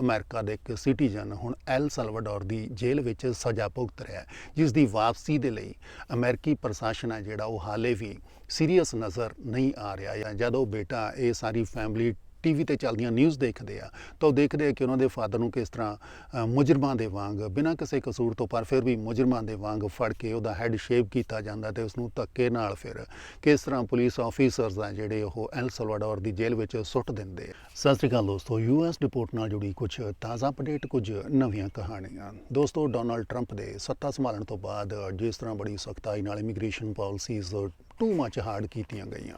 America ਦੇ ਇੱਕ citizen ਹੁਣ ਐਲ ਸਲਵਾਡੋਰ ਦੀ ਜੇਲ੍ਹ ਵਿੱਚ ਸਜ਼ਾ ਭੁਗਤ ਰਿਹਾ ਹੈ, ਜਿਸ ਦੀ ਵਾਪਸੀ ਦੇ ਲਈ ਅਮਰੀਕੀ ਪ੍ਰਸ਼ਾਸਨ ਹੈ ਜਿਹੜਾ ਉਹ ਹਾਲੇ ਵੀ ਸੀਰੀਅਸ ਨਜ਼ਰ ਨਹੀਂ ਆ ਰਿਹਾ ਜਾਂ ਜਦੋਂ ਬੇਟਾ ਇਹ ਸਾਰੀ ਫੈਮਿਲੀ ਟੀਵੀ ਤੇ ਚੱਲਦੀਆਂ ਨਿਊਜ਼ ਦੇਖਦੇ ਆ, ਤਾਂ ਉਹ ਦੇਖਦੇ ਆ ਕਿ ਉਹਨਾਂ ਦੇ ਫਾਦਰ ਨੂੰ ਕਿਸ ਤਰ੍ਹਾਂ ਮੁਜਰਮਾਂ ਦੇ ਵਾਂਗ, ਬਿਨਾਂ ਕਿਸੇ ਕਸੂਰ ਤੋਂ, ਪਰ ਫਿਰ ਵੀ ਮੁਜਰਮਾਂ ਦੇ ਵਾਂਗ ਫੜ ਕੇ ਉਹਦਾ ਹੈਡ ਸ਼ੇਵ ਕੀਤਾ ਜਾਂਦਾ ਤੇ ਉਸ ਨੂੰ ਧੱਕੇ ਨਾਲ ਫਿਰ ਕਿਸ ਤਰ੍ਹਾਂ ਪੁਲਿਸ ਆਫੀਸਰਸ ਆ ਜਿਹੜੇ ਉਹ ਐਲ ਸਲਵਾਡੋਰ ਦੀ ਜੇਲ੍ਹ ਵਿੱਚ ਸੁੱਟ ਦਿੰਦੇ ਆ। ਸਤਿ ਸ਼੍ਰੀ ਅਕਾਲ ਦੋਸਤੋ ਯੂਐਸ ਰਿਪੋਰਟ ਨਾਲ ਜੁੜੀ ਕੁਝ ਤਾਜ਼ਾ ਅਪਡੇਟ ਕੁਝ ਨਵੀਆਂ ਕਹਾਣੀਆਂ। ਦੋਸਤੋ ਡੋਨਲਡ ਟਰੰਪ ਦੇ ਸੱਤਾ ਸੰਭਾਲਣ ਤੋਂ ਬਾਅਦ ਜਿਸ ਤਰ੍ਹਾਂ ਬੜੀ ਸਖਤਾਈ ਨਾਲ immigration policies too much hard ਕੀਤੀਆਂ ਗਈਆਂ।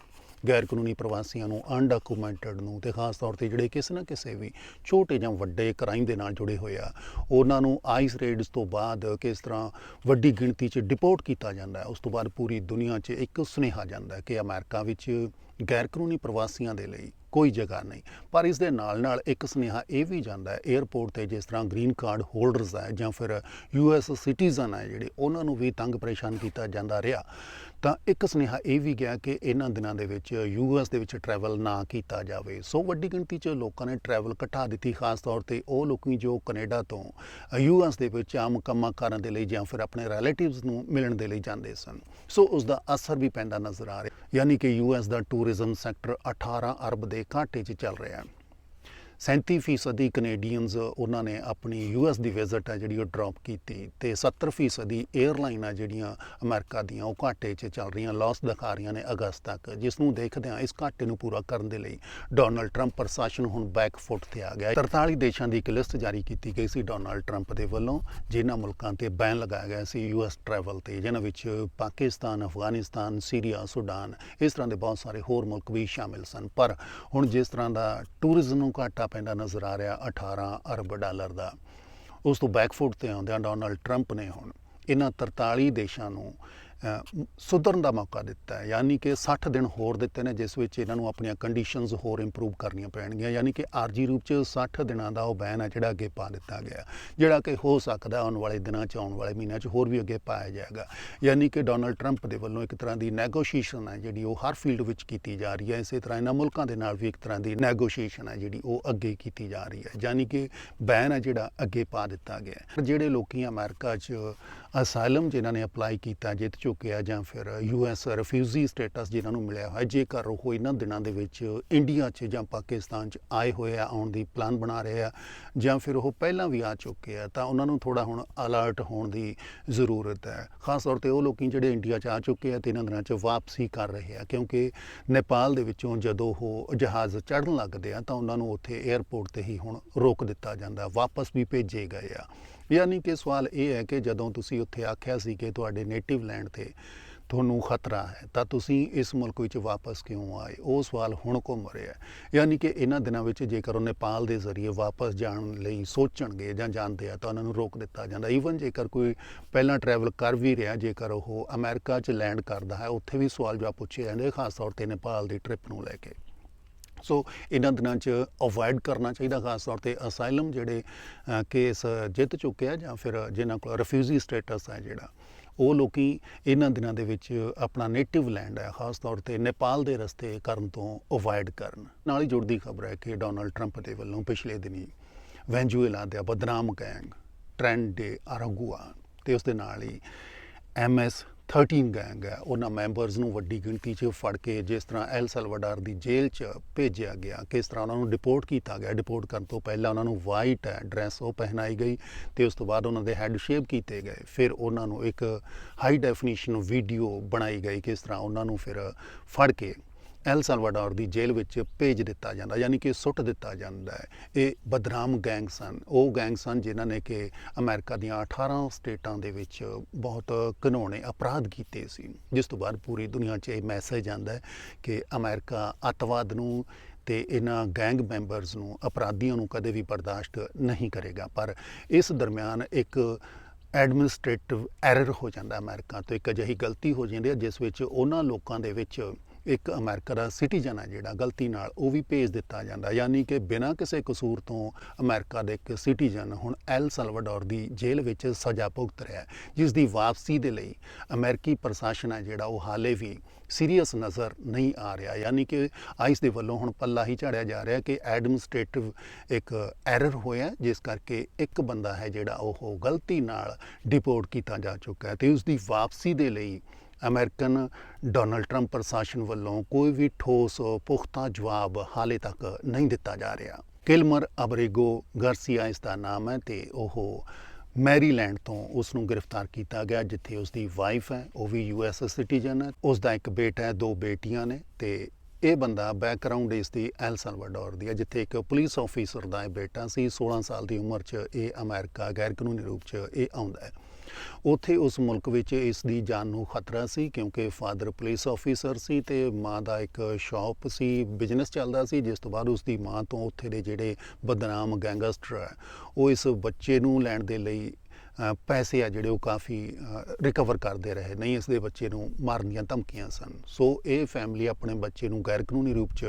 ਗੈਰ ਕਾਨੂੰਨੀ ਪ੍ਰਵਾਸੀਆਂ ਨੂੰ ਅਨਡਾਕੂਮੈਂਟਡ ਨੂੰ ਤੇ ਖਾਸ ਤੌਰ ਤੇ ਜਿਹੜੇ ਕਿਸੇ ਨਾ ਕਿਸੇ ਵੀ ਛੋਟੇ ਜਾਂ ਵੱਡੇ ਕ੍ਰਾਈਮ ਦੇ ਨਾਲ ਜੁੜੇ ਹੋਏ ਆ, ਉਹਨਾਂ ਨੂੰ ਆਈਸ ਰੇਡਸ ਤੋਂ ਬਾਅਦ ਕਿਸ ਤਰ੍ਹਾਂ ਵੱਡੀ ਗਿਣਤੀ 'ਚ ਡਿਪੋਰਟ ਕੀਤਾ ਜਾਂਦਾ ਹੈ, ਉਸ ਤੋਂ ਬਾਅਦ ਪੂਰੀ ਦੁਨੀਆ 'ਚ ਇੱਕ ਸੁਨੇਹਾ ਜਾਂਦਾ ਹੈ ਕਿ ਅਮਰੀਕਾ ਵਿੱਚ ਗੈਰ ਕਾਨੂੰਨੀ ਪ੍ਰਵਾਸੀਆਂ ਦੇ ਲਈ ਕੋਈ ਜਗ੍ਹਾ ਨਹੀਂ। ਪਰ ਇਸ ਦੇ ਨਾਲ ਨਾਲ ਇੱਕ ਸੁਨੇਹਾ ਇਹ ਵੀ ਜਾਂਦਾ ਹੈ 에ਅਰਪੋਰਟ ਤੇ ਜਿਸ ਤਰ੍ਹਾਂ ਗ੍ਰੀਨ ਕਾਰਡ ਹੋਲਡਰਸ ਹੈ ਜਾਂ ਫਿਰ ਯੂਐਸ ਸਿਟੀਜ਼ਨ ਹੈ ਜਿਹੜੇ ਉਹਨਾਂ ਨੂੰ ਵੀ ਤੰਗ ਪਰੇਸ਼ਾਨ ਕੀਤਾ ਜਾਂਦਾ ਰਿਹਾ। ਤਾਂ ਇੱਕ ਸੁਨੇਹਾ ਇਹ ਵੀ ਗਿਆ ਕਿ ਇਹਨਾਂ ਦਿਨਾਂ ਦੇ ਵਿੱਚ ਯੂਐਸ ਦੇ ਵਿੱਚ ਟਰੈਵਲ ਨਾ ਕੀਤਾ ਜਾਵੇ। ਸੋ ਵੱਡੀ ਗਿਣਤੀ 'ਚ ਲੋਕਾਂ ਨੇ ਟਰੈਵਲ ਘਟਾ ਦਿੱਤੀ, ਖਾਸ ਤੌਰ ਤੇ ਉਹ ਲੋਕੀ ਜੋ ਕੈਨੇਡਾ ਤੋਂ ਯੂਐਸ ਦੇ ਵਿੱਚ ਆਮ ਕੰਮਾਂ ਕਾਰਾਂ ਦੇ ਲਈ ਜਾਂ ਫਿਰ ਆਪਣੇ ਰਿਲੇਟਿਵਸ ਨੂੰ ਮਿਲਣ ਦੇ ਲਈ ਜਾਂਦੇ ਸਨ। ਸੋ ਉਸ ਦਾ ਅਸਰ ਵੀ ਪੈਂਦਾ ਨਜ਼ਰ ਆ ਰਿਹਾ, ਯਾਨੀ ਕਿ ਯੂਐਸ ਦਾ ਟੂਰ ਟੂਰਿਜ਼ਮ ਸੈਕਟਰ 18 ਅਰਬ ਦੇ ਘਾਟੇ 'ਚ ਚੱਲ ਰਿਹਾ ਹੈ। 37% ਕੈਨੇਡੀਅਨਸ ਉਹਨਾਂ ਨੇ ਆਪਣੀ ਯੂਐਸ ਦੀ ਵਿਜ਼ਿਟ ਆ ਜਿਹੜੀ ਉਹ ਡ੍ਰੌਪ ਕੀਤੀ ਤੇ 70% 에ਅਰਲਾਈਨਾਂ ਜਿਹੜੀਆਂ ਅਮਰੀਕਾ ਦੀਆਂ, ਉਹ ਘਾਟੇ 'ਚ ਚੱਲ ਰਹੀਆਂ ਲਾਸ ਦਿਖਾ ਰਹੀਆਂ ਨੇ ਅਗਸਤ ਤੱਕ, ਜਿਸ ਨੂੰ ਦੇਖਦਿਆਂ ਇਸ ਘਾਟੇ ਨੂੰ ਪੂਰਾ ਕਰਨ ਦੇ ਲਈ ਡੋਨਲਡ ਟਰੰਪ ਪ੍ਰਸ਼ਾਸਨ ਹੁਣ ਬੈਕ ਫੁੱਟ ਤੇ ਆ ਗਿਆ ਹੈ। 43 ਦੇਸ਼ਾਂ ਦੀ ਇੱਕ ਲਿਸਟ ਜਾਰੀ ਕੀਤੀ ਗਈ ਸੀ ਡੋਨਲਡ ਟਰੰਪ ਦੇ ਵੱਲੋਂ, ਜਿਨ੍ਹਾਂ ਮੁਲਕਾਂ ਤੇ ਬੈਨ ਲਗਾਇਆ ਗਿਆ ਸੀ ਯੂਐਸ ਟਰੈਵਲ ਤੇ, ਜਿਨ੍ਹਾਂ ਵਿੱਚ ਪਾਕਿਸਤਾਨ, ਅਫਗਾਨਿਸਤਾਨ ਸੀਰੀਆ ਸੁਡਾਨ ਇਸ ਤਰ੍ਹਾਂ ਦੇ ਬਹੁਤ ਸਾਰੇ ਹੋਰ ਮੁਲਕ ਵੀ ਸ਼ਾਮਿਲ ਸਨ। ਪਰ ਹੁਣ ਜਿਸ ਤਰ੍ਹਾਂ ਦਾ ਟੂਰਿਜ਼ਮ ਨੂੰ ਘਾਟਾ ਪੈਂਦਾ ਨਜ਼ਰ ਆ ਰਿਹਾ 18 ਅਰਬ ਡਾਲਰ ਦਾ। ਉਸ ਤੋਂ ਬੈਕਫੁੱਟ ਤੇ ਆਉਂਦਿਆਂ ਡੋਨਲਡ ਟਰੰਪ ਨੇ ਹੁਣ ਇਹਨਾਂ 43 ਦੇਸ਼ਾਂ ਨੂੰ ਸੁਧਰਨ ਦਾ ਮੌਕਾ ਦਿੱਤਾ ਹੈ। ਯਾਨੀ ਕਿ 60 ਦਿਨ ਹੋਰ ਦਿੱਤੇ ਨੇ, ਜਿਸ ਵਿੱਚ ਇਹਨਾਂ ਨੂੰ ਆਪਣੀਆਂ ਕੰਡੀਸ਼ਨਸ ਹੋਰ ਇੰਪਰੂਵ ਕਰਨੀਆਂ ਪੈਣਗੀਆਂ। ਯਾਨੀ ਕਿ ਆਰਜੀ ਰੂਪ 'ਚ 60 ਦਿਨਾਂ ਦਾ ਉਹ ਬੈਨ ਹੈ, ਜਿਹੜਾ ਅੱਗੇ ਪਾ ਦਿੱਤਾ ਗਿਆ ਜਿਹੜਾ ਕਿ ਹੋ ਸਕਦਾ ਆਉਣ ਵਾਲੇ ਦਿਨਾਂ 'ਚ, ਆਉਣ ਵਾਲੇ ਮਹੀਨਿਆਂ 'ਚ ਹੋਰ ਵੀ ਅੱਗੇ ਪਾਇਆ ਜਾਏਗਾ। ਯਾਨੀ ਕਿ ਡੋਨਲਡ ਟਰੰਪ ਦੇ ਵੱਲੋਂ ਇੱਕ ਤਰ੍ਹਾਂ ਦੀ ਨੈਗੋਸ਼ੀਏਸ਼ਨ ਹੈ, ਜਿਹੜੀ ਉਹ ਹਰ ਫੀਲਡ ਵਿੱਚ ਕੀਤੀ ਜਾ ਰਹੀ ਹੈ। ਇਸੇ ਤਰ੍ਹਾਂ ਇਹਨਾਂ ਮੁਲਕਾਂ ਦੇ ਨਾਲ ਵੀ ਇੱਕ ਤਰ੍ਹਾਂ ਦੀ ਨੈਗੋਸ਼ੀਏਸ਼ਨ ਹੈ, ਜਿਹੜੀ ਉਹ ਅੱਗੇ ਕੀਤੀ ਜਾ ਰਹੀ ਹੈ। ਯਾਨੀ ਕਿ ਬੈਨ ਹੈ, ਜਿਹੜਾ ਅੱਗੇ ਪਾ ਦਿੱਤਾ ਗਿਆ ਹੈ। ਜਿਹੜੇ ਲੋਕੀ ਅਮਰੀਕਾ 'ਚ ਅਸਾਈਲਮ ਜਿਨ੍ਹਾਂ ਨੇ ਅਪਲਾਈ ਕੀਤਾ, ਜਿੱਤ ਚੁੱਕੇ ਆ ਜਾਂ ਫਿਰ ਯੂਐਸ ਰਿਫਿਊਜੀ ਸਟੇਟਸ ਜਿਨ੍ਹਾਂ ਨੂੰ ਮਿਲਿਆ ਹੋਇਆ, ਜੇਕਰ ਉਹ ਇਹਨਾਂ ਦਿਨਾਂ ਦੇ ਵਿੱਚ ਇੰਡੀਆ 'ਚ ਜਾਂ ਪਾਕਿਸਤਾਨ 'ਚ ਆਏ ਹੋਏ ਆ, ਆਉਣ ਦੀ ਪਲਾਨ ਬਣਾ ਰਹੇ ਆ ਜਾਂ ਫਿਰ ਉਹ ਪਹਿਲਾਂ ਵੀ ਆ ਚੁੱਕੇ ਆ, ਤਾਂ ਉਹਨਾਂ ਨੂੰ ਥੋੜਾ ਹੁਣ ਅਲਰਟ ਹੋਣ ਦੀ ਜ਼ਰੂਰਤ ਹੈ। ਖਾਸ ਤੌਰ ਤੇ ਉਹ ਲੋਕੀ ਜਿਹੜੇ ਇੰਡੀਆ 'ਚ ਆ ਚੁੱਕੇ ਆ ਤੇ ਇਹਨਾਂ ਦਿਨਾਂ 'ਚ ਵਾਪਸੀ ਕਰ ਰਹੇ ਆ, ਕਿਉਂਕਿ ਨੇਪਾਲ ਦੇ ਵਿੱਚੋਂ ਜਦੋਂ ਉਹ ਜਹਾਜ਼ ਚੜ੍ਹਨ ਲੱਗਦੇ ਆ, ਤਾਂ ਉਹਨਾਂ ਨੂੰ ਉੱਥੇ 에ਅਰਪੋਰਟ ਤੇ ਹੀ ਹੁਣ ਰੋਕ ਦਿੱਤਾ ਜਾਂਦਾ, ਵਾਪਸ ਵੀ ਭੇਜੇ ਗਏ ਆ। ਯਾਨੀ ਕਿ ਸਵਾਲ ਇਹ ਹੈ ਕਿ ਜਦੋਂ ਤੁਸੀਂ ਉੱਥੇ ਆਖਿਆ ਸੀ ਕਿ ਤੁਹਾਡੇ ਨੇਟਿਵ ਲੈਂਡ ਤੇ ਤੁਹਾਨੂੰ ਖਤਰਾ ਹੈ, ਤਾਂ ਤੁਸੀਂ ਇਸ ਮੁਲਕ ਵਿੱਚ ਵਾਪਸ ਕਿਉਂ ਆਏ? ਉਹ ਸਵਾਲ ਹੁਣ ਘੁੰਮ ਰਿਹਾ ਯਾਨੀ ਕਿ ਇਹਨਾਂ ਦਿਨਾਂ ਵਿੱਚ ਜੇਕਰ ਉਹ ਨੇਪਾਲ ਦੇ ਜ਼ਰੀਏ ਵਾਪਸ ਜਾਣ ਲਈ ਸੋਚਣਗੇ ਜਾਂ ਜਾਂਦੇ ਆ, ਤਾਂ ਉਹਨਾਂ ਨੂੰ ਰੋਕ ਦਿੱਤਾ ਜਾਂਦਾ। ਈਵਨ ਜੇਕਰ ਕੋਈ ਪਹਿਲਾਂ ਟਰੈਵਲ ਕਰ ਵੀ ਰਿਹਾ, ਜੇਕਰ ਉਹ ਅਮਰੀਕਾ 'ਚ ਲੈਂਡ ਕਰਦਾ ਹੈ, ਉੱਥੇ ਵੀ ਸਵਾਲ ਜਵਾਬ ਪੁੱਛੇ ਜਾਂਦੇ, ਖਾਸ ਤੌਰ ਤੇ ਨੇਪਾਲ ਦੀ ਟ੍ਰਿਪ ਨੂੰ ਲੈ ਕੇ। ਸੋ ਇਹਨਾਂ ਦਿਨਾਂ 'ਚ ਅਵੋਇਡ ਕਰਨਾ ਚਾਹੀਦਾ, ਖਾਸ ਤੌਰ ਤੇ ਅਸਾਈਲਮ ਜਿਹੜੇ ਕੇਸ ਜਿੱਤ ਚੁੱਕੇ ਆ ਜਾਂ ਫਿਰ ਜਿਨ੍ਹਾਂ ਕੋਲ ਰਿਫਿਊਜੀ ਸਟੇਟਸ ਹੈ ਜਿਹੜਾ, ਉਹ ਲੋਕੀ ਇਹਨਾਂ ਦਿਨਾਂ ਦੇ ਵਿੱਚ ਆਪਣਾ ਨੇਟਿਵ ਲੈਂਡ ਹੈ, ਖਾਸ ਤੌਰ ਤੇ ਨੇਪਾਲ ਦੇ ਰਸਤੇ ਕਰਨ ਤੋਂ ਅਵੋਇਡ ਕਰਨ। ਨਾਲ ਹੀ ਜੁੜਦੀ ਖਬਰ ਹੈ ਕਿ ਡੋਨਲਡ ਟਰੰਪ ਦੇ ਵੱਲੋਂ ਪਿਛਲੇ ਦਿਨੀ ਵੈਂਜੂਏਲਾ ਦੇ ਬਦਨਾਮ ਗੈਂਗ ਟ੍ਰੈਂਡ ਦੇ ਅਰਾਗੁਆ ਤੇ ਉਸ ਦੇ ਨਾਲ ਹੀ ਐਮਐਸ 13 ਗੈਂਗ ਹੈ, ਉਹਨਾਂ ਮੈਂਬਰਸ ਨੂੰ ਵੱਡੀ ਗਿਣਤੀ 'ਚ ਫੜ ਕੇ ਜਿਸ ਤਰ੍ਹਾਂ ਐਲ ਸਲਵਾਡਾਰ ਦੀ ਜੇਲ੍ਹ 'ਚ ਭੇਜਿਆ ਗਿਆ, ਕਿਸ ਤਰ੍ਹਾਂ ਉਹਨਾਂ ਨੂੰ ਡਿਪੋਰਟ ਕੀਤਾ ਗਿਆ। ਡਿਪੋਰਟ ਕਰਨ ਤੋਂ ਪਹਿਲਾਂ ਉਹਨਾਂ ਨੂੰ ਵਾਈਟ ਡਰੈਸ ਉਹ ਪਹਿਨਾਈ ਗਈ ਤੇ ਉਸ ਤੋਂ ਬਾਅਦ ਉਹਨਾਂ ਦੇ ਹੈੱਡ ਸ਼ੇਪ ਕੀਤੇ ਗਏ। ਫਿਰ ਉਹਨਾਂ ਨੂੰ ਇੱਕ ਹਾਈ ਡੈਫੀਨੇਸ਼ਨ ਵੀਡੀਓ ਬਣਾਈ ਗਈ, ਕਿਸ ਤਰ੍ਹਾਂ ਉਹਨਾਂ ਨੂੰ ਫਿਰ ਫੜ ਕੇ ਐਲ ਸਲਵਾਡੋਰ ਦੀ ਜੇਲ੍ਹ ਵਿੱਚ ਭੇਜ ਦਿੱਤਾ ਜਾਂਦਾ, ਯਾਨੀ ਕਿ ਸੁੱਟ ਦਿੱਤਾ ਜਾਂਦਾ ਹੈ। ਇਹ ਬਦਨਾਮ ਗੈਂਗ ਸਨ। ਉਹ ਗੈਂਗ ਸਨ ਜਿਨ੍ਹਾਂ ਨੇ ਕਿ ਅਮਰੀਕਾ ਦੀਆਂ 18 ਸਟੇਟਾਂ ਦੇ ਵਿੱਚ ਬਹੁਤ ਘਿਨੌਣੇ ਅਪਰਾਧ ਕੀਤੇ ਸੀ। ਜਿਸ ਤੋਂ ਬਾਅਦ ਪੂਰੀ ਦੁਨੀਆ 'ਚ ਇਹ ਮੈਸੇਜ ਜਾਂਦਾ ਹੈ ਕਿ ਅਮਰੀਕਾ ਅੱਤਵਾਦ ਨੂੰ ਤੇ ਇਹਨਾਂ ਗੈਂਗ ਮੈਂਬਰਸ ਨੂੰ, ਅਪਰਾਧੀਆਂ ਨੂੰ ਕਦੇ ਵੀ ਬਰਦਾਸ਼ਤ ਨਹੀਂ ਕਰੇਗਾ। ਪਰ ਇਸ ਦਰਮਿਆਨ ਇੱਕ ਐਡਮਿਨਿਸਟ੍ਰੇਟਿਵ ਐਰਰ ਹੋ ਜਾਂਦਾ ਅਮਰੀਕਾ ਤੋਂ। ਇੱਕ ਅਜਿਹੀ ਗਲਤੀ ਹੋ ਜਾਂਦੀ ਹੈ ਜਿਸ ਵਿੱਚ ਉਹਨਾਂ ਲੋਕਾਂ ਦੇ ਵਿੱਚ ਇੱਕ ਅਮਰੀਕਾ ਦਾ ਸਿਟੀਜ਼ਨ ਹੈ ਜਿਹੜਾ ਗਲਤੀ ਨਾਲ ਉਹ ਵੀ ਭੇਜ ਦਿੱਤਾ ਜਾਂਦਾ। ਯਾਨੀ ਕਿ ਬਿਨਾਂ ਕਿਸੇ ਕਸੂਰ ਤੋਂ ਅਮਰੀਕਾ ਦੇ ਇੱਕ ਸਿਟੀਜ਼ਨ ਹੁਣ ਐਲ ਸਲਵਾਡੋਰ ਦੀ ਜੇਲ੍ਹ ਵਿੱਚ ਸਜ਼ਾ ਭੁਗਤ ਰਿਹਾ ਜਿਸ ਦੀ ਵਾਪਸੀ ਦੇ ਲਈ ਅਮਰੀਕੀ ਪ੍ਰਸ਼ਾਸਨ ਹੈ ਜਿਹੜਾ ਉਹ ਹਾਲੇ ਵੀ ਸੀਰੀਅਸ ਨਜ਼ਰ ਨਹੀਂ ਆ ਰਿਹਾ। ਯਾਨੀ ਕਿ ਆਈਸ ਦੇ ਵੱਲੋਂ ਹੁਣ ਪੱਲਾ ਹੀ ਝਾੜਿਆ ਜਾ ਰਿਹਾ ਕਿ ਐਡਮਿਨਿਸਟ੍ਰੇਟਿਵ ਇੱਕ ਐਰਰ ਹੋਇਆ ਜਿਸ ਕਰਕੇ ਇੱਕ ਬੰਦਾ ਹੈ ਜਿਹੜਾ ਉਹ ਗਲਤੀ ਨਾਲ ਡਿਪੋਰਟ ਕੀਤਾ ਜਾ ਚੁੱਕਾ ਹੈ ਤੇ ਉਸ ਦੀ ਵਾਪਸੀ ਦੇ ਲਈ ਅਮਰੀਕਨ ਡੋਨਲਡ ਟਰੰਪ ਪ੍ਰਸ਼ਾਸਨ ਵੱਲੋਂ ਕੋਈ ਵੀ ਠੋਸ, ਪੁਖਤਾ ਜਵਾਬ ਹਾਲੇ ਤੱਕ ਨਹੀਂ ਦਿੱਤਾ ਜਾ ਰਿਹਾ। ਕਿਲਮਰ ਅਬਰੇਗੋ ਗਾਰਸੀਆ ਇਸ ਦਾ ਨਾਮ ਹੈ ਤੇ ਉਹ ਮੈਰੀਲੈਂਡ ਤੋਂ ਉਸ ਨੂੰ ਗ੍ਰਿਫਤਾਰ ਕੀਤਾ ਗਿਆ, ਜਿੱਥੇ ਉਸ ਦੀ ਵਾਈਫ ਹੈ, ਉਹ ਵੀ ਯੂਐਸ ਸਿਟੀਜ਼ਨ ਹੈ। ਉਸ ਦਾ ਇੱਕ ਬੇਟਾ ਹੈ, ਦੋ ਬੇਟੀਆਂ ਨੇ ਤੇ ਇਹ ਬੰਦਾ ਬੈਕਗ੍ਰਾਉਂਡ ਇਸ ਦੀ ਐਲ ਸਲਵਾਡੋਰ ਦੀ ਹੈ, ਜਿੱਥੇ ਇੱਕ ਪੁਲਿਸ ਆਫੀਸਰ ਦਾ ਇਹ ਬੇਟਾ ਸੀ 16 ਸਾਲ ਦੀ ਉਮਰ 'ਚ ਇਹ ਅਮਰੀਕਾ ਗੈਰ ਕਾਨੂੰਨੀ ਰੂਪ 'ਚ ਇਹ ਆਉਂਦਾ ਹੈ। ਉੱਥੇ ਉਸ ਮੁਲਕ ਵਿੱਚ ਇਸ ਦੀ ਜਾਨ ਨੂੰ ਖਤਰਾ ਸੀ ਕਿਉਂਕਿ ਫਾਦਰ ਪੁਲਿਸ ਆਫੀਸਰ ਸੀ ਤੇ ਮਾਂ ਦਾ ਇੱਕ ਸ਼ਾਪ ਸੀ ਬਿਜ਼ਨਸ ਚੱਲਦਾ ਸੀ, ਜਿਸ ਤੋਂ ਬਾਅਦ ਉਸ ਦੀ ਮਾਂ ਤੋਂ ਉੱਥੇ ਦੇ ਜਿਹੜੇ ਬਦਨਾਮ ਗੈਂਗਸਟਰ ਹੈ, ਉਹ ਇਸ ਬੱਚੇ ਨੂੰ ਲੈਣ ਦੇ ਲਈ ਪੈਸੇ ਆ ਜਿਹੜੇ ਉਹ ਕਾਫੀ ਰਿਕਵਰ ਕਰਦੇ ਰਹੇ। ਨਹੀਂ ਇਸ ਦੇ ਬੱਚੇ ਨੂੰ ਮਾਰਨ ਦੀਆਂ ਧਮਕੀਆਂ ਸਨ। ਸੋ ਇਹ ਫੈਮਿਲੀ ਆਪਣੇ ਬੱਚੇ ਨੂੰ ਗੈਰ ਕਾਨੂੰਨੀ ਰੂਪ 'ਚ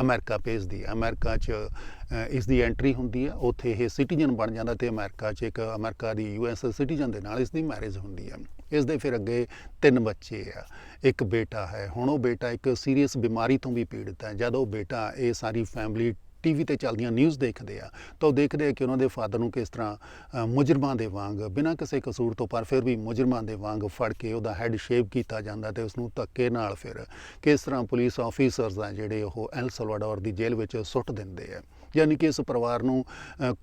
ਅਮਰੀਕਾ ਭੇਜਦੀ ਹੈ। ਅਮਰੀਕਾ 'ਚ ਅ, ਇਸ ਦੀ ਐਂਟਰੀ ਹੁੰਦੀ ਹੈ। ਉੱਥੇ ਇਹ ਸਿਟੀਜ਼ਨ ਬਣ ਜਾਂਦਾ ਤੇ ਅਮਰੀਕਾ 'ਚ ਇੱਕ ਅਮਰੀਕਾ ਦੀ ਯੂਐਸ ਸਿਟੀਜ਼ਨ ਦੇ ਨਾਲ ਇਸ ਦੀ ਮੈਰਿਜ ਹੁੰਦੀ ਹੈ। ਇਸ ਦੇ ਫਿਰ ਅੱਗੇ ਤਿੰਨ ਬੱਚੇ ਆ। ਇੱਕ ਬੇਟਾ ਹੈ। ਹੁਣ ਉਹ ਬੇਟਾ ਇੱਕ ਸੀਰੀਅਸ ਬਿਮਾਰੀ ਤੋਂ ਵੀ ਪੀੜਤ ਹੈ। ਜਦ ਉਹ ਬੇਟਾ ਇਹ ਸਾਰੀ ਫੈਮਿਲੀ ਟੀਵੀ ਤੇ ਚੱਲਦੀਆਂ ਨਿਊਜ਼ ਦੇਖਦੇ ਆ, ਤਾਂ ਉਹ ਦੇਖਦੇ ਆ ਕਿ ਉਹਨਾਂ ਦੇ ਫਾਦਰ ਨੂੰ ਕਿਸ ਤਰ੍ਹਾਂ ਮੁਜਰਮਾਂ ਦੇ ਵਾਂਗ, ਬਿਨਾਂ ਕਿਸੇ ਕਸੂਰ ਤੋਂ, ਪਰ ਫਿਰ ਵੀ ਮੁਜਰਮਾਂ ਦੇ ਵਾਂਗ ਫੜ ਕੇ ਉਹਦਾ ਹੈਡ ਸ਼ੇਵ ਕੀਤਾ ਜਾਂਦਾ ਤੇ ਉਸ ਨੂੰ ਧੱਕੇ ਨਾਲ ਫਿਰ ਕਿਸ ਤਰ੍ਹਾਂ ਪੁਲਿਸ ਆਫੀਸਰਸ ਆ ਜਿਹੜੇ ਉਹ ਐਲ ਸਲਵਾਡੋਰ ਦੀ ਜੇਲ੍ਹ ਵਿੱਚ ਸੁੱਟ ਦਿੰਦੇ ਆ। ਯਾਨੀ ਕਿ ਇਸ ਪਰਿਵਾਰ ਨੂੰ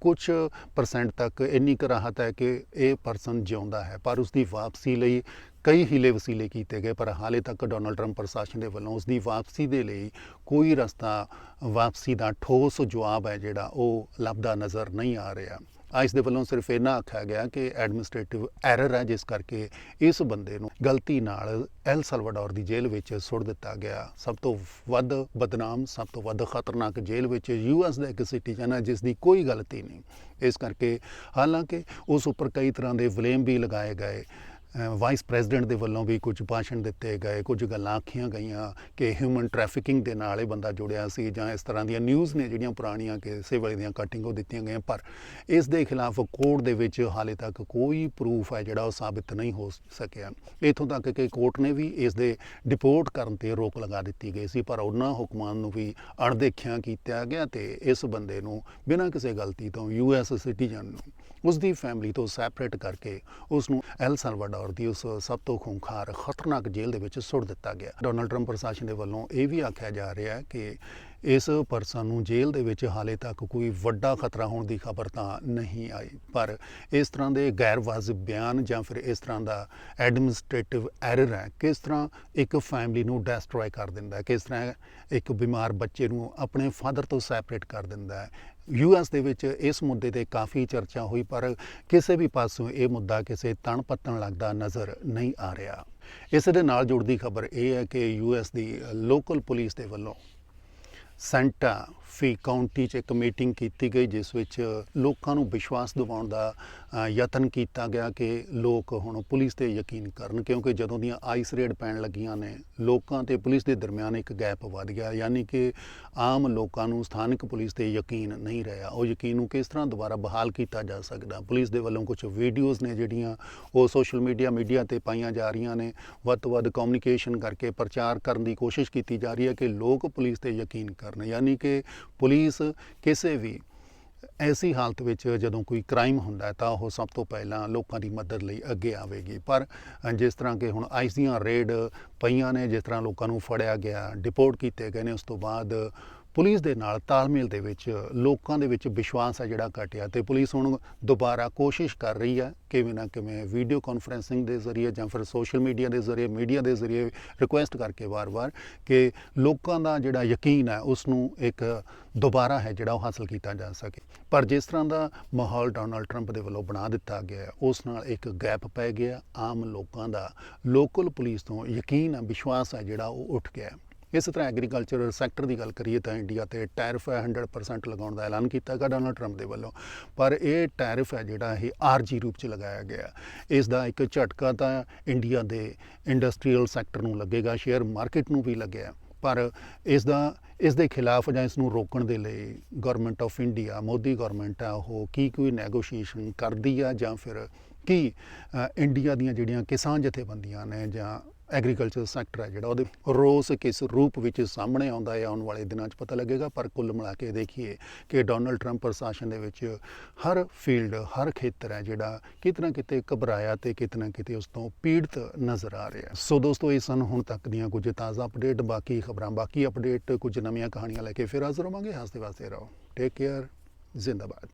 ਕੁਝ ਪਰਸੈਂਟ ਤੱਕ ਇੰਨੀ ਕੁ ਰਾਹਤ ਹੈ ਕਿ ਇਹ ਪਰਸਨ ਜਿਉਂਦਾ ਹੈ। ਪਰ ਉਸ ਦੀ ਵਾਪਸੀ ਲਈ ਕਈ ਹੀਲੇ ਵਸੀਲੇ ਕੀਤੇ ਗਏ, ਪਰ ਹਾਲੇ ਤੱਕ ਡੋਨਲਡ ਟਰੰਪ ਪ੍ਰਸ਼ਾਸਨ ਦੇ ਵੱਲੋਂ ਉਸ ਦੀ ਵਾਪਸੀ ਦੇ ਲਈ ਕੋਈ ਰਸਤਾ ਵਾਪਸੀ ਦਾ ਠੋਸ ਜਵਾਬ ਹੈ ਜਿਹੜਾ ਉਹ ਲੱਭਦਾ ਨਜ਼ਰ ਨਹੀਂ ਆ ਰਿਹਾ। ਆਇਸ ਦੇ ਵੱਲੋਂ ਸਿਰਫ ਇਹਨਾਂ ਆਖਿਆ ਗਿਆ ਕਿ ਐਡਮਿਨਿਸਟ੍ਰੇਟਿਵ ਐਰਰ ਹੈ, ਜਿਸ ਕਰਕੇ ਇਸ ਬੰਦੇ ਨੂੰ ਗਲਤੀ ਨਾਲ ਐਲ ਸਲਵਾਡੋਰ ਦੀ ਜੇਲ੍ਹ ਵਿੱਚ ਸੁੱਟ ਦਿੱਤਾ ਗਿਆ। ਸਭ ਤੋਂ ਵੱਧ ਬਦਨਾਮ, ਸਭ ਤੋਂ ਵੱਧ ਖਤਰਨਾਕ ਜੇਲ੍ਹ ਵਿੱਚ ਯੂਐਸ ਦਾ ਇੱਕ ਸਿਟੀਜ਼ਨ ਹੈ, ਜਿਸ ਦੀ ਕੋਈ ਗਲਤੀ ਨਹੀਂ। ਇਸ ਕਰਕੇ ਹਾਲਾਂਕਿ ਉਸ ਉੱਪਰ ਕਈ ਤਰ੍ਹਾਂ ਦੇ ਬਲੇਮ ਵੀ ਲਗਾਏ ਗਏ। ਵਾਈਸ ਪ੍ਰੈਜ਼ੀਡੈਂਟ ਦੇ ਵੱਲੋਂ ਵੀ ਕੁਝ ਭਾਸ਼ਣ ਦਿੱਤੇ ਗਏ, ਕੁਝ ਗੱਲਾਂ ਆਖੀਆਂ ਗਈਆਂ ਕਿ ਹਿਊਮਨ ਟ੍ਰੈਫਿਕਿੰਗ ਦੇ ਨਾਲ ਇਹ ਬੰਦਾ ਜੁੜਿਆ ਸੀ ਜਾਂ ਇਸ ਤਰ੍ਹਾਂ ਦੀਆਂ ਨਿਊਜ਼ ਨੇ ਜਿਹੜੀਆਂ ਪੁਰਾਣੀਆਂ ਕਿਸੇ ਵੇਲੇ ਦੀਆਂ ਕਟਿੰਗ ਉਹ ਦਿੱਤੀਆਂ ਗਈਆਂ, ਪਰ ਇਸ ਦੇ ਖਿਲਾਫ ਕੋਰਟ ਦੇ ਵਿੱਚ ਹਾਲੇ ਤੱਕ ਕੋਈ ਪ੍ਰੂਫ ਹੈ ਜਿਹੜਾ ਉਹ ਸਾਬਿਤ ਨਹੀਂ ਹੋ ਸਕਿਆ। ਇਥੋਂ ਤੱਕ ਕਿ ਕੋਰਟ ਨੇ ਵੀ ਇਸ ਦੇ ਡਿਪੋਰਟ ਕਰਨ ਤੇ ਰੋਕ ਲਗਾ ਦਿੱਤੀ ਗਈ ਸੀ, ਪਰ ਉਹਨਾਂ ਹੁਕਮਾਂ ਨੂੰ ਵੀ ਅਣਦੇਖਿਆ ਕੀਤਾ ਗਿਆ ਤੇ ਇਸ ਬੰਦੇ ਨੂੰ ਬਿਨਾਂ ਕਿਸੇ ਗਲਤੀ ਤੋਂ ਯੂਐਸ ਸਿਟੀਜ਼ਨ ਨੂੰ ਉਸ ਦੀ ਫੈਮਿਲੀ ਤੋਂ ਸੈਪਰੇਟ ਕਰਕੇ ਉਸ ਨੂੰ ਐਲ ਸਲਵਾਡੋਰ ਦੀ ਉਸ ਸਭ ਤੋਂ ਖੂੰਖਾਰ, ਖਤਰਨਾਕ ਜੇਲ੍ਹ ਦੇ ਵਿੱਚ ਸੁੱਟ ਦਿੱਤਾ ਗਿਆ। ਡੋਨਲਡ ਟਰੰਪ ਪ੍ਰਸ਼ਾਸਨ ਦੇ ਵੱਲੋਂ ਇਹ ਵੀ ਆਖਿਆ ਜਾ ਰਿਹਾ ਹੈ ਕਿ ਇਸ ਪਰਸਨ ਨੂੰ ਜੇਲ੍ਹ ਦੇ ਵਿੱਚ ਹਾਲੇ ਤੱਕ ਕੋਈ ਵੱਡਾ ਖਤਰਾ ਹੋਣ ਦੀ ਖਬਰ ਤਾਂ ਨਹੀਂ ਆਈ। ਪਰ ਇਸ ਤਰ੍ਹਾਂ ਦੇ ਗੈਰ ਵਾਜਬ ਬਿਆਨ ਜਾਂ ਫਿਰ ਇਸ ਤਰ੍ਹਾਂ ਦਾ ਐਡਮਿਨਿਸਟ੍ਰੇਟਿਵ ਐਰਰ ਹੈ, ਕਿਸ ਤਰ੍ਹਾਂ ਇੱਕ ਫੈਮਿਲੀ ਨੂੰ ਡੈਸਟਰੋਏ ਕਰ ਦਿੰਦਾ ਹੈ, ਕਿਸ ਤਰ੍ਹਾਂ ਇੱਕ ਬਿਮਾਰ ਬੱਚੇ ਨੂੰ ਆਪਣੇ ਫਾਦਰ ਤੋਂ ਸੈਪਰੇਟ ਕਰ ਦਿੰਦਾ ਹੈ ਯੂਐਸ ਦੇ ਵਿੱਚ ਇਸ ਮੁੱਦੇ ਤੇ ਕਾਫੀ ਚਰਚਾ ਹੋਈ, ਪਰ ਕਿਸੇ ਵੀ ਪਾਸੋਂ ਇਹ ਮੁੱਦਾ ਕਿਸੇ ਤਣ ਪੱਤਣ ਲੱਗਦਾ ਨਜ਼ਰ ਨਹੀਂ ਆ ਰਿਹਾ। ਇਸ ਦੇ ਨਾਲ ਜੁੜਦੀ ਖਬਰ ਇਹ ਹੈ ਕਿ ਯੂਐਸ ਦੀ ਲੋਕਲ ਪੁਲਿਸ ਦੇ ਵੱਲੋਂ ਸੈਂਟਾ ਫੀ ਕਾਉਂਟੀ 'ਚ ਇੱਕ ਮੀਟਿੰਗ ਕੀਤੀ ਗਈ, ਜਿਸ ਵਿੱਚ ਲੋਕਾਂ ਨੂੰ ਵਿਸ਼ਵਾਸ ਦਿਵਾਉਣ ਦਾ ਯਤਨ ਕੀਤਾ ਗਿਆ ਕਿ ਲੋਕ ਹੁਣ ਪੁਲਿਸ ਤੇ ਯਕੀਨ ਕਰਨ, ਕਿਉਂਕਿ ਜਦੋਂ ਦੀਆਂ ਆਈਸ ਰੇਡ ਪੈਣ ਲੱਗੀਆਂ ਨੇ, ਲੋਕਾਂ ਤੇ ਪੁਲਿਸ ਦੇ ਦਰਮਿਆਨ ਇੱਕ ਗੈਪ ਵੱਧ ਗਿਆ, ਯਾਨੀ ਕਿ ਆਮ ਲੋਕਾਂ ਨੂੰ ਸਥਾਨਕ ਪੁਲਿਸ ਤੇ ਯਕੀਨ ਨਹੀਂ ਰਿਹਾ। ਉਹ ਯਕੀਨ ਨੂੰ ਕਿਸ ਤਰ੍ਹਾਂ ਦੁਬਾਰਾ ਬਹਾਲ ਕੀਤਾ ਜਾ ਸਕਦਾ? ਪੁਲਿਸ ਦੇ ਵੱਲੋਂ ਕੁਝ ਵੀਡੀਓਜ਼ ਨੇ ਜਿਹੜੀਆਂ ਉਹ ਸੋਸ਼ਲ ਮੀਡੀਆ ਮੀਡੀਆ ਤੇ ਪਾਈਆਂ ਜਾ ਰਹੀਆਂ ਨੇ। ਵੱਧ ਤੋਂ ਵੱਧ ਕਮਿਊਨੀਕੇਸ਼ਨ ਕਰਕੇ ਪ੍ਰਚਾਰ ਕਰਨ ਦੀ ਕੋਸ਼ਿਸ਼ ਕੀਤੀ ਜਾ ਰਹੀ ਹੈ ਕਿ ਲੋਕ ਪੁਲਿਸ ਤੇ ਯਕੀਨ ਕਰਨ, ਯਾਨੀ ਕਿ ਪੁਲਿਸ ਕਿਸੇ ਵੀ ਐਸੀ ਹਾਲਤ ਵਿੱਚ ਜਦੋਂ ਕੋਈ ਕ੍ਰਾਈਮ ਹੁੰਦਾ ਤਾਂ ਉਹ ਸਭ ਤੋਂ ਪਹਿਲਾਂ ਲੋਕਾਂ ਦੀ ਮਦਦ ਲਈ ਅੱਗੇ ਆਵੇਗੀ। ਪਰ ਜਿਸ ਤਰ੍ਹਾਂ ਕਿ ਹੁਣ ਆਈਸ ਦੀਆਂ ਰੇਡ ਪਈਆਂ ਨੇ, ਜਿਸ ਤਰ੍ਹਾਂ ਲੋਕਾਂ ਨੂੰ ਫੜਿਆ ਗਿਆ, ਡਿਪੋਰਟ ਕੀਤੇ ਗਏ ਨੇ, ਉਸ ਤੋਂ ਬਾਅਦ ਪੁਲਿਸ ਦੇ ਨਾਲ ਤਾਲਮੇਲ ਦੇ ਵਿੱਚ ਲੋਕਾਂ ਦੇ ਵਿੱਚ ਵਿਸ਼ਵਾਸ ਹੈ ਜਿਹੜਾ ਘਟਿਆ ਤੇ ਪੁਲਿਸ ਹੁਣ ਦੁਬਾਰਾ ਕੋਸ਼ਿਸ਼ ਕਰ ਰਹੀ ਹੈ ਕਿਵੇਂ ਨਾ ਕਿਵੇਂ ਵੀਡੀਓ ਕਾਨਫਰੈਂਸਿੰਗ ਦੇ ਜ਼ਰੀਏ ਜਾਂ ਫਿਰ ਸੋਸ਼ਲ ਮੀਡੀਆ ਦੇ ਜ਼ਰੀਏ ਮੀਡੀਆ ਦੇ ਜ਼ਰੀਏ ਰਿਕੁਐਸਟ ਕਰਕੇ ਵਾਰ-ਵਾਰ ਕਿ ਲੋਕਾਂ ਦਾ ਜਿਹੜਾ ਯਕੀਨ ਹੈ ਉਸ ਨੂੰ ਇੱਕ ਦੁਬਾਰਾ ਹੈ ਜਿਹੜਾ ਉਹ ਹਾਸਲ ਕੀਤਾ ਜਾ ਸਕੇ। ਪਰ ਜਿਸ ਤਰ੍ਹਾਂ ਦਾ ਮਾਹੌਲ ਡੋਨਲਡ ਟਰੰਪ ਦੇ ਵੱਲੋਂ ਬਣਾ ਦਿੱਤਾ ਗਿਆ ਹੈ, ਉਸ ਨਾਲ ਇੱਕ ਗੈਪ ਪੈ ਗਿਆ। ਆਮ ਲੋਕਾਂ ਦਾ ਲੋਕਲ ਪੁਲਿਸ ਤੋਂ ਯਕੀਨ ਹੈ ਵਿਸ਼ਵਾਸ ਹੈ ਜਿਹੜਾ ਉਹ ਉੱਠ ਗਿਆ ਇਸ ਤਰ੍ਹਾਂ ਐਗਰੀਕਲਚਰ ਸੈਕਟਰ ਦੀ ਗੱਲ ਕਰੀਏ ਤਾਂ ਇੰਡੀਆ ਤੇ ਟੈਰਿਫ ਹੈ 100% ਲਗਾਉਣ ਦਾ ਐਲਾਨ ਕੀਤਾ ਗਿਆ ਡੋਨਾਲਡ ਟਰੰਪ ਦੇ ਵੱਲੋਂ। ਪਰ ਇਹ ਟੈਰਿਫ ਹੈ ਜਿਹੜਾ ਇਹ ਆਰਜੀ ਰੂਪ ਚ ਲਗਾਇਆ ਗਿਆ। ਇਸ ਦਾ ਇੱਕ ਝਟਕਾ ਤਾਂ ਇੰਡੀਆ ਦੇ ਇੰਡਸਟਰੀਅਲ ਸੈਕਟਰ ਨੂੰ ਲੱਗੇਗਾ ਸ਼ੇਅਰ ਮਾਰਕੀਟ ਨੂੰ ਵੀ ਲੱਗਿਆ। ਪਰ ਇਸ ਦਾ, ਇਸ ਦੇ ਖਿਲਾਫ ਜਾਂ ਇਸ ਨੂੰ ਰੋਕਣ ਦੇ ਲਈ government of India Modi government ਆ, ਉਹ ਕੀ ਕੋਈ ਨੈਗੋਸ਼ੀਏਸ਼ਨ ਕਰਦੀ ਆ ਜਾਂ ਫਿਰ ਕੀ ਇੰਡੀਆ ਦੀਆਂ ਜਿਹੜੀਆਂ ਕਿਸਾਨ ਜਥੇਬੰਦੀਆਂ ਨੇ ਜਾਂ ਐਗਰੀਕਲਚਰ ਸੈਕਟਰ ਹੈ ਜਿਹੜਾ, ਉਹਦੇ ਰੋਸ ਕਿਸ ਰੂਪ ਵਿੱਚ ਸਾਹਮਣੇ ਆਉਂਦਾ ਹੈ ਆਉਣ ਵਾਲੇ ਦਿਨਾਂ 'ਚ ਪਤਾ ਲੱਗੇਗਾ, ਪਰ ਕੁੱਲ ਮਿਲਾ ਕੇ ਦੇਖੀਏ ਕਿ ਡੋਨਲਡ ਟਰੰਪ ਪ੍ਰਸ਼ਾਸਨ ਦੇ ਵਿੱਚ ਹਰ ਫੀਲਡ ਹਰ ਖੇਤਰ ਹੈ ਜਿਹੜਾ ਕਿਤੇ ਨਾ ਕਿਤੇ ਘਬਰਾਇਆ ਤੇ ਕਿਤੇ ਨਾ ਕਿਤੇ ਉਸ ਤੋਂ ਪੀੜਤ ਨਜ਼ਰ ਆ ਰਿਹਾ ਸੋ ਦੋਸਤੋ, ਇਹ ਸਨ ਹੁਣ ਤੱਕ ਦੀਆਂ ਕੁਝ ਤਾਜ਼ਾ ਅਪਡੇਟ ਬਾਕੀ ਖਬਰਾਂ, ਬਾਕੀ ਅਪਡੇਟ ਕੁਝ ਨਵੀਆਂ ਕਹਾਣੀਆਂ ਲੈ ਕੇ ਫਿਰ ਹਾਜ਼ਰ ਹੋਵਾਂਗੇ ਹੱਸਦੇ ਵਾਸਤੇ ਰਹੋ। ਟੇਕ ਕੇਅਰ ਜ਼ਿੰਦਾਬਾਦ।